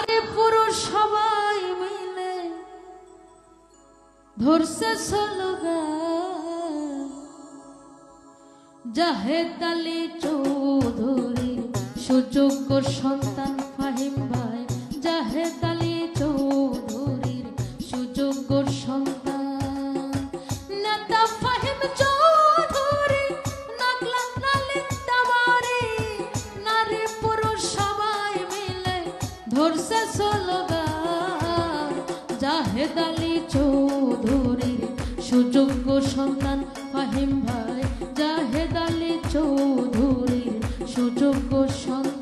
আরে পুরুষ সবাই মিলে ধরছে সলগা জাহেদ চৌধুরী, সুযোগ্য সন্তান ফাহিম ভাই। জাহেদ আলী চৌধুরীর সুযোগ্য সন্তান। নেতা ফাহিম জাহেদ আলী চৌধুরীর সুযোগ্য সন্তান ফাহিম ভাই। জাহেদ আলী চৌধুরীর সুযোগ্য সন্তান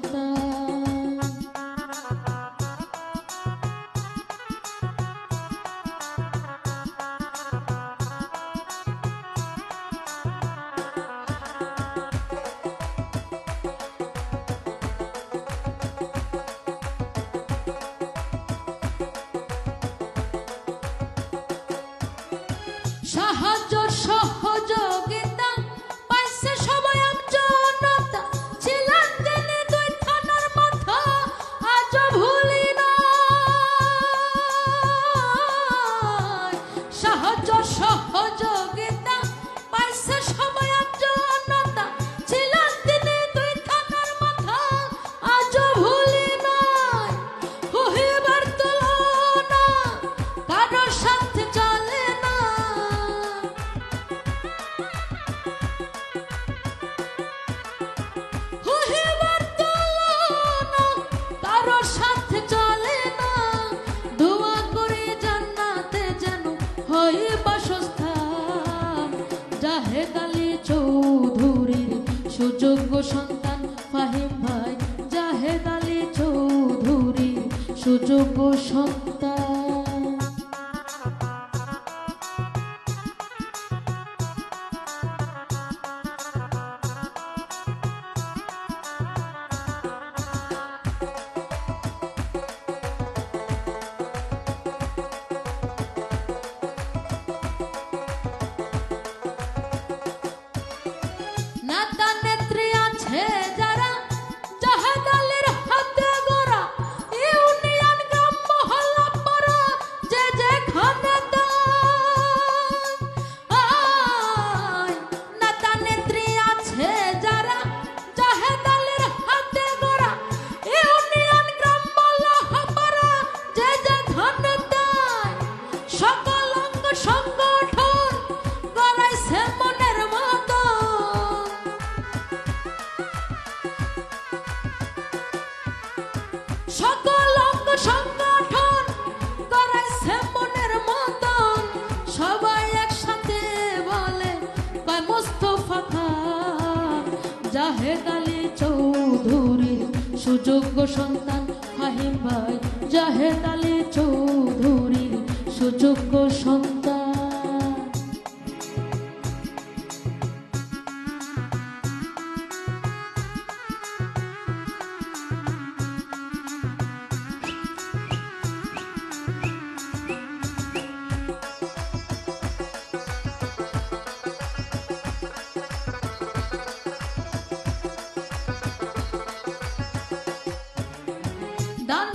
সন্তান ফাহিম ভাই জাহেদ আলী চৌধুরী সুযোগ্য সন্তান। সুযোগ্য সন্তান ফাহিম ভাই জাহেদ আলী চৌধুরী সুযোগ্য সন্তান।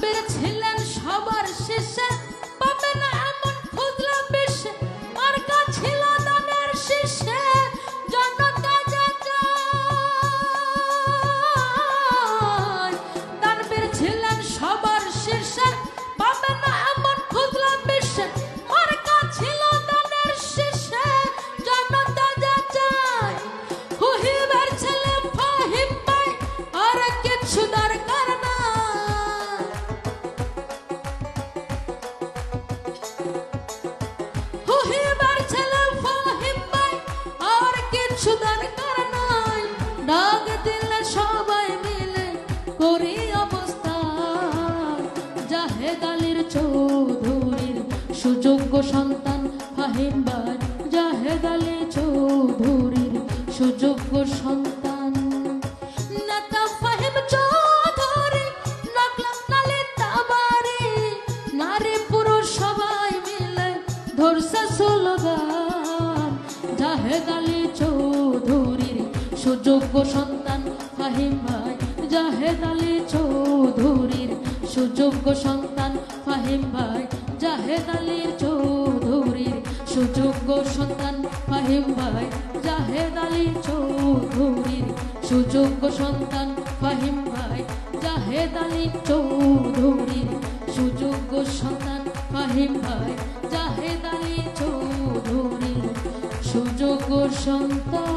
bit of করি অবস্থা। জাহেদ আলীর চৌধুরীর সুযোগ্য সন্তান ফাহিম ভাই জাহেদ আলী চৌধুরীর সুযোগ্য সন্তান। নেতা ফাহিম চৌধুরী নালে তাবারি, নারী পুরুষ সবাই মিলে ধরছে স্লোগান। জাহেদ আলী চৌধুরীর সুযোগ্য সন্তান ফাহিম জাহেদ আলী চৌধুরীর সুযোগ্য সন্তান ফাহিম ভাই। জাহেদ আলীর চৌধুরীর সুযোগ্য সন্তান ফাহিম ভাই। জাহেদ আলী চৌধুরীর সুযোগ্য সন্তান ফাহিম ভাই। জাহেদ আলী চৌধুরীর সুযোগ্য সন্তান ফাহিম ভাই। জাহেদ আলী চৌধুরীর সুযোগ্য সন্তান